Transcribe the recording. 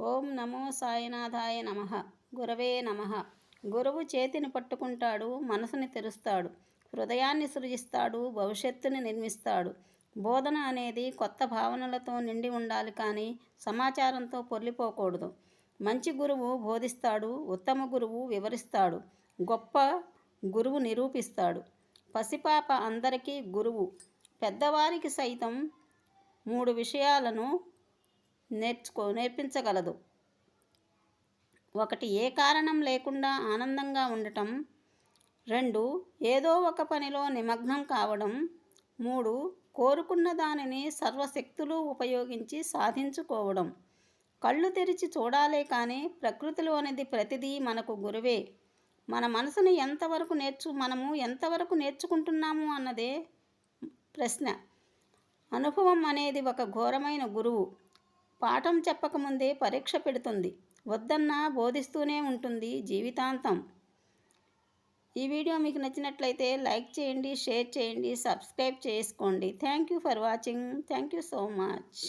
ఓం నమో సాయినాథాయ నమ. గురవే నమ. గురువు చేతిని పట్టుకుంటాడు మనసుని తెరుస్తాడు హృదయాన్ని సృజిస్తాడు భవిష్యత్తుని నిర్మిస్తాడు. బోధన అనేది కొత్త భావనలతో నిండి ఉండాలి కానీ సమాచారంతో పొర్లిపోకూడదు. మంచి గురువు బోధిస్తాడు ఉత్తమ గురువు వివరిస్తాడు గొప్ప గురువు నిరూపిస్తాడు. పసిపాప అందరికీ గురువు. పెద్దవారికి సైతం మూడు విషయాలను నేర్చుకో నేర్పించగలదు. ఒకటి ఏ కారణం లేకుండా ఆనందంగా ఉండటం. రెండు ఏదో ఒక పనిలో నిమగ్నం కావడం. మూడు కోరుకున్న దానిని సర్వశక్తులు ఉపయోగించి సాధించుకోవడం. కళ్ళు తెరిచి చూడాలే కానీ ప్రకృతిలోనిది ప్రతిదీ మనకు గురువే. మన మనసును ఎంతవరకు నేర్చు మనము ఎంతవరకు నేర్చుకుంటున్నాము అన్నదే ప్రశ్న. అనుభవం అనేది ఒక ఘోరమైన గురువు. పాఠం చెప్పకముందే పరీక్ష పెడుతుంది. వద్దన్నా బోధిస్తూనే ఉంటుంది జీవితాంతం. ఈ వీడియో మీకు నచ్చినట్లయితే లైక్ చేయండి షేర్ చేయండి సబ్స్క్రైబ్ చేసుకోండి. Thank you for watching. Thank you so much.